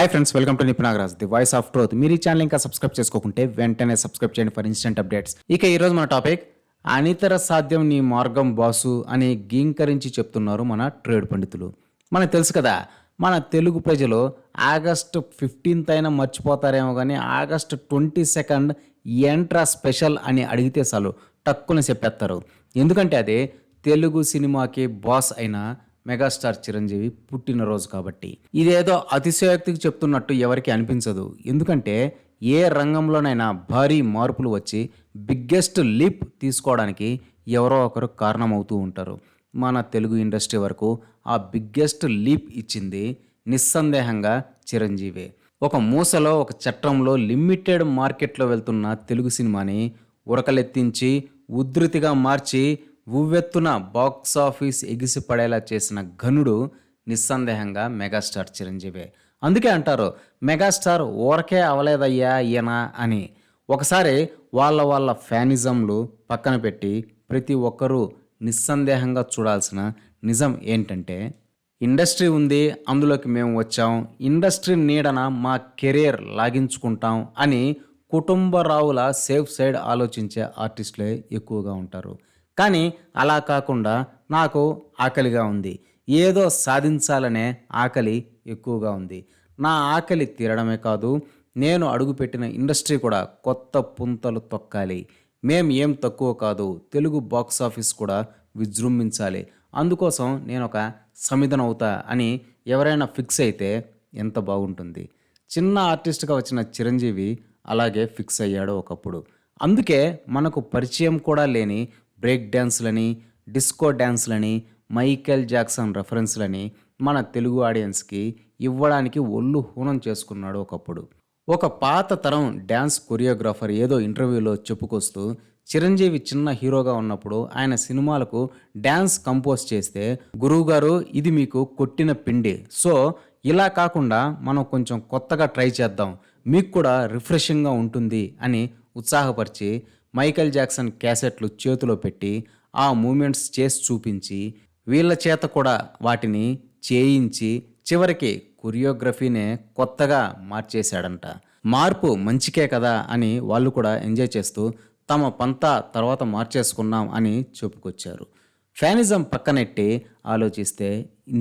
Hi friends welcome to Nipun Nagaraj the voice of truth మీరు ఈ channel ఇంకా subscribe చేసుకోకుంటే వెంటనే సబ్స్క్రైబ్ చేయండి ఫర్ ఇన్స్టెంట్ అప్డేట్స్ ఇక ఈరోజు మన టాపిక్ అనితర సాధ్యం నీ మార్గం బాసు అని గీంకరించి చెప్తున్నారు మన ట్రేడ్ పండితులు. మనకు తెలుసు కదా మన తెలుగు ప్రజలు ఆగస్టు ఫిఫ్టీన్త్ అయినా మర్చిపోతారేమో కానీ ఆగస్టు ట్వంటీ సెకండ్ ఎంట్రా స్పెషల్ అని అడిగితే చాలు టక్కున చెప్పేస్తారు. ఎందుకంటే అది తెలుగు సినిమాకి బాస్ అయిన మెగాస్టార్ చిరంజీవి పుట్టినరోజు కాబట్టి. ఇదేదో అతిశయోక్తికి చెప్తున్నట్టు ఎవరికి అనిపించదు. ఎందుకంటే ఏ రంగంలోనైనా భారీ మార్పులు వచ్చి బిగ్గెస్ట్ లీప్ తీసుకోవడానికి ఎవరో ఒకరు కారణమవుతూ ఉంటారు. మన తెలుగు ఇండస్ట్రీ వరకు ఆ బిగ్గెస్ట్ లీప్ ఇచ్చింది నిస్సందేహంగా చిరంజీవి. ఒక మూసలో ఒక చట్టంలో లిమిటెడ్ మార్కెట్లో వెళ్తున్న తెలుగు సినిమాని ఉరకలెత్తించి ఉధృతిగా మార్చి ఉవ్వెత్తున బాక్స్ ఆఫీస్ ఎగిసిపడేలా చేసిన ఘనుడు నిస్సందేహంగా మెగాస్టార్ చిరంజీవి. అందుకే అంటారు మెగాస్టార్ ఊరకే అవలేదయ్యా ఈయన అని. ఒకసారి వాళ్ళ వాళ్ళ ఫ్యానిజంలు పక్కన పెట్టి ప్రతి ఒక్కరూ నిస్సందేహంగా చూడాల్సిన నిజం ఏంటంటే ఇండస్ట్రీ ఉంది అందులోకి మేము వచ్చాం ఇండస్ట్రీ నీడన మా కెరీర్ లాగించుకుంటాం అని కుటుంబరావుల సేఫ్ సైడ్ ఆలోచించే ఆర్టిస్టులే ఎక్కువగా ఉంటారు. కానీ అలా కాకుండా నాకు ఆకలిగా ఉంది. ఏదో సాధించాలనే ఆకలి ఎక్కువగా ఉంది. నా ఆకలి తీరడమే కాదు నేను అడుగుపెట్టిన ఇండస్ట్రీ కూడా కొత్త పుంతలు తొక్కాలి. మేం ఏం తక్కువ కాదు తెలుగు బాక్స్ ఆఫీస్ కూడా విజృంభించాలి. అందుకోసం నేను ఒక సమిధనవుతా అని ఎవరైనా ఫిక్స్ అయితే ఎంత బాగుంటుంది. చిన్న ఆర్టిస్ట్గా వచ్చిన చిరంజీవి అలాగే ఫిక్స్ అయ్యాడు ఒకప్పుడు. అందుకే మనకు పరిచయం కూడా లేని బ్రేక్ డ్యాన్స్లని డిస్కో డ్యాన్స్లని మైకేల్ జాక్సన్ రెఫరెన్స్లని మన తెలుగు ఆడియన్స్కి ఇవ్వడానికి ఒళ్ళు హూనం చేసుకున్నాడు ఒకప్పుడు. ఒక పాత తరం డ్యాన్స్ కొరియోగ్రాఫర్ ఏదో ఇంటర్వ్యూలో చెప్పుకొస్తూ చిరంజీవి చిన్న హీరోగా ఉన్నప్పుడు ఆయన సినిమాలకు డ్యాన్స్ కంపోజ్ చేస్తే గురువుగారు ఇది మీకు కొట్టిన పిండి. సో ఇలా కాకుండా మనం కొంచెం కొత్తగా ట్రై చేద్దాం. మీకు కూడా రిఫ్రెషింగ్గా ఉంటుంది అని ఉత్సాహపరిచి మైకెల్ జాక్సన్ క్యాసెట్లు చేతిలో పెట్టి ఆ మూమెంట్స్ చేసి చూపించి వీళ్ళ చేత కూడా వాటిని చేయించి చివరికి కొరియోగ్రఫీనే కొత్తగా మార్చేశాడంట. మార్పు మంచికే కదా అని వాళ్ళు కూడా ఎంజాయ్ చేస్తూ తమ పంతా తర్వాత మార్చేసుకున్నాం అని చెప్పుకొచ్చారు. ఫ్యానిజం పక్కనెట్టి ఆలోచిస్తే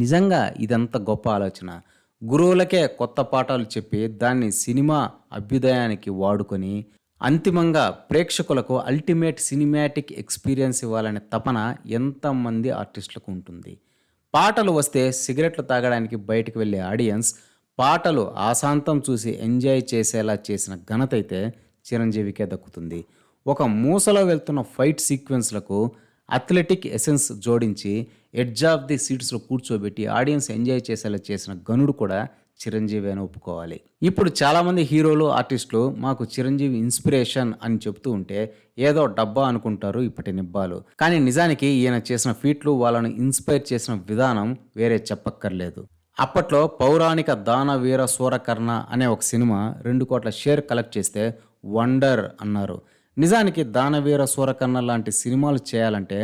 నిజంగా ఇదంత గొప్ప ఆలోచన. గురువులకే కొత్త పాఠాలు చెప్పి దాన్ని సినిమా అభ్యుదయానికి వాడుకొని అంతిమంగా ప్రేక్షకులకు అల్టిమేట్ సినిమాటిక్ ఎక్స్పీరియన్స్ ఇవ్వాలనే తపన ఎంతమంది ఆర్టిస్టులకు ఉంటుంది. పాటలు వస్తే సిగరెట్లు తాగడానికి బయటకు వెళ్ళే ఆడియన్స్ పాటలు ఆశాంతం చూసి ఎంజాయ్ చేసేలా చేసిన ఘనత అయితే చిరంజీవికే దక్కుతుంది. ఒక మూసలో వెళ్తున్న ఫైట్ సీక్వెన్స్లకు అథ్లెటిక్ ఎసెన్స్ జోడించి ఎడ్జ్ ఆఫ్ ది సీట్స్లో కూర్చోబెట్టి ఆడియన్స్ ఎంజాయ్ చేసేలా చేసిన గనుడు కూడా చిరంజీవి అని ఒప్పుకోవాలి. ఇప్పుడు చాలామంది హీరోలు ఆర్టిస్టులు మాకు చిరంజీవి ఇన్స్పిరేషన్ అని చెప్తూ ఉంటే ఏదో డబ్బా అనుకుంటారు ఇప్పటి నిబ్బాలు. కానీ నిజానికి ఈయన చేసిన ఫీట్లు వాళ్ళను ఇన్స్పైర్ చేసిన విధానం వేరే చెప్పక్కర్లేదు. అప్పట్లో పౌరాణిక దానవీర సూరకర్ణ అనే ఒక సినిమా రెండు కోట్ల షేర్ కలెక్ట్ చేస్తే వండర్ అన్నారు. నిజానికి దానవీర సూరకర్ణ లాంటి సినిమాలు చేయాలంటే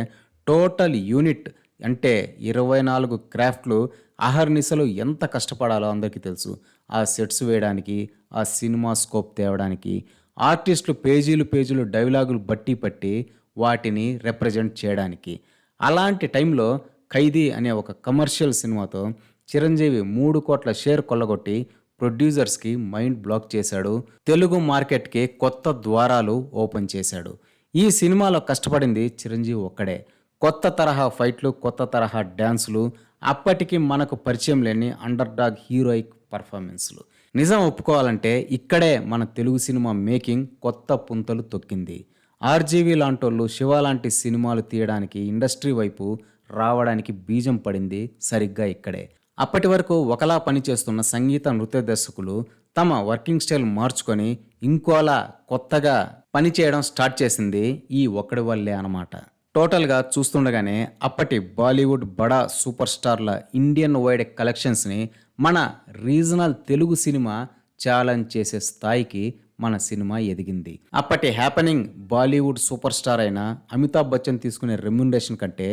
టోటల్ యూనిట్ అంటే ఇరవై నాలుగు క్రాఫ్ట్లు అహర్నిశలు ఎంత కష్టపడాలో అందరికీ తెలుసు. ఆ సెట్స్ వేయడానికి ఆ సినిమా స్కోప్ తేవడానికి ఆర్టిస్టులు పేజీలు పేజీలు డైలాగులు బట్టి పట్టి వాటిని రిప్రజెంట్ చేయడానికి. అలాంటి టైంలో ఖైదీ అనే ఒక కమర్షియల్ సినిమాతో చిరంజీవి మూడు కోట్ల షేర్ కొల్లగొట్టి ప్రొడ్యూసర్స్కి మైండ్ బ్లాక్ చేశాడు. తెలుగు మార్కెట్కి కొత్త ద్వారాలు ఓపెన్ చేశాడు. ఈ సినిమాలో కష్టపడింది చిరంజీవి ఒక్కడే. కొత్త తరహా ఫైట్లు కొత్త తరహా డ్యాన్సులు అప్పటికి మనకు పరిచయం లేని అండర్ డాగ్ హీరోయిక్ పర్ఫార్మెన్స్లు నిజం ఒప్పుకోవాలంటే ఇక్కడే మన తెలుగు సినిమా మేకింగ్ కొత్త పుంతలు తొక్కింది. ఆర్జీవీ లాంటోళ్ళు శివ లాంటి సినిమాలు తీయడానికి ఇండస్ట్రీ వైపు రావడానికి బీజం పడింది సరిగ్గా ఇక్కడే. అప్పటి వరకు ఒకలా పనిచేస్తున్న సంగీత నృత్య దర్శకులు తమ వర్కింగ్ స్టైల్ మార్చుకొని ఇంకోలా కొత్తగా పనిచేయడం స్టార్ట్ చేసింది ఈ ఒక్కడి వల్లే అన్నమాట. టోటల్గా చూస్తుండగానే అప్పటి బాలీవుడ్ బడా సూపర్ స్టార్ల ఇండియన్ వైడ్ కలెక్షన్స్ని మన రీజనల్ తెలుగు సినిమా ఛాలెంజ్ చేసే స్థాయికి మన సినిమా ఎదిగింది. అప్పటి హ్యాపెనింగ్ బాలీవుడ్ సూపర్ స్టార్ అయిన అమితాబ్ బచ్చన్ తీసుకునే రెమ్యునరేషన్ కంటే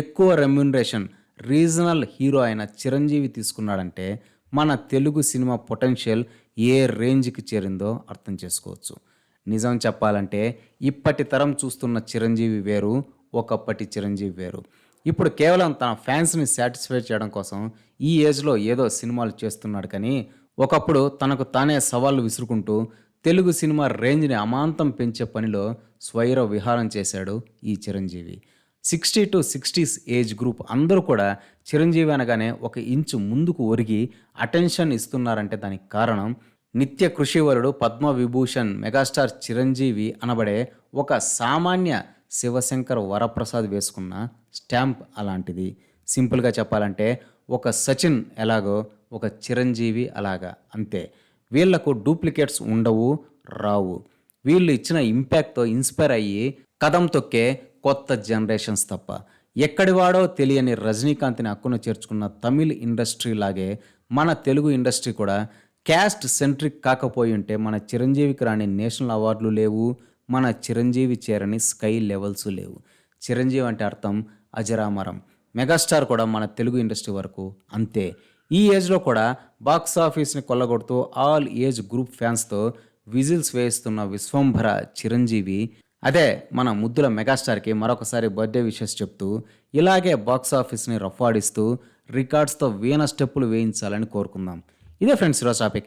ఎక్కువ రెమ్యునరేషన్ రీజనల్ హీరో అయిన చిరంజీవి తీసుకున్నాడంటే మన తెలుగు సినిమా పొటెన్షియల్ ఏ రేంజ్కి చేరిందో అర్థం చేసుకోవచ్చు. నిజం చెప్పాలంటే ఇప్పటి తరం చూస్తున్న చిరంజీవి వేరు ఒకప్పటి చిరంజీవి వేరు. ఇప్పుడు కేవలం తన ఫ్యాన్స్ని సాటిస్ఫై చేయడం కోసం ఈ ఏజ్లో ఏదో సినిమాలు చేస్తున్నాడు కానీ ఒకప్పుడు తనకు తానే సవాళ్ళు విసురుకుంటూ తెలుగు సినిమా రేంజ్ని అమాంతం పెంచే పనిలో స్వైర విహారం చేశాడు ఈ Chiranjeevi. Sixty to sixties age group అందరూ కూడా చిరంజీవి అనగానే ఒక ఇంచు ముందుకు ఒరిగి అటెన్షన్ ఇస్తున్నారంటే దానికి కారణం నిత్య కృషివరుడు పద్మ విభూషణ్ మెగాస్టార్ చిరంజీవి అనబడే ఒక సామాన్య శివశంకర్ వరప్రసాద్ వేసుకున్న స్టాంప్ అలాంటిది. సింపుల్గా చెప్పాలంటే ఒక సచిన్ ఎలాగో ఒక చిరంజీవి అలాగా అంతే. వీళ్ళకు డూప్లికేట్స్ ఉండవు రావు. వీళ్ళు ఇచ్చిన ఇంపాక్ట్తో ఇన్స్పైర్ అయ్యి కదం తొక్కే కొత్త జనరేషన్స్ తప్ప. ఎక్కడివాడో తెలియని రజనీకాంత్ని హక్కును చేర్చుకున్న తమిళ్ ఇండస్ట్రీ లాగే మన తెలుగు ఇండస్ట్రీ కూడా క్యాస్ట్ సెంట్రిక్ కాకపోయి ఉంటే మన చిరంజీవికి రాని నేషనల్ అవార్డులు లేవు. మన చిరంజీవి చేరని స్కై లెవెల్స్ లేవు. చిరంజీవి అంటే అర్థం అజరామరం. మెగాస్టార్ కూడా మన తెలుగు ఇండస్ట్రీ వరకు అంతే. ఈ ఏజ్లో కూడా బాక్స్ ఆఫీస్ని కొల్లగొడుతూ ఆల్ ఏజ్ గ్రూప్ ఫ్యాన్స్తో విజిల్స్ వేస్తున్న విశ్వంభర చిరంజీవి. అదే మన ముద్దుల మెగాస్టార్కి మరొకసారి బర్త్డే విషెస్ చెప్తూ ఇలాగే బాక్స్ ఆఫీస్ని రఫాడిస్తూ రికార్డ్స్తో వీణ స్టెప్పులు వేయించాలని కోరుకుందాం. ఇదే ఫ్రెండ్స్ ఈరోజు టాపిక్.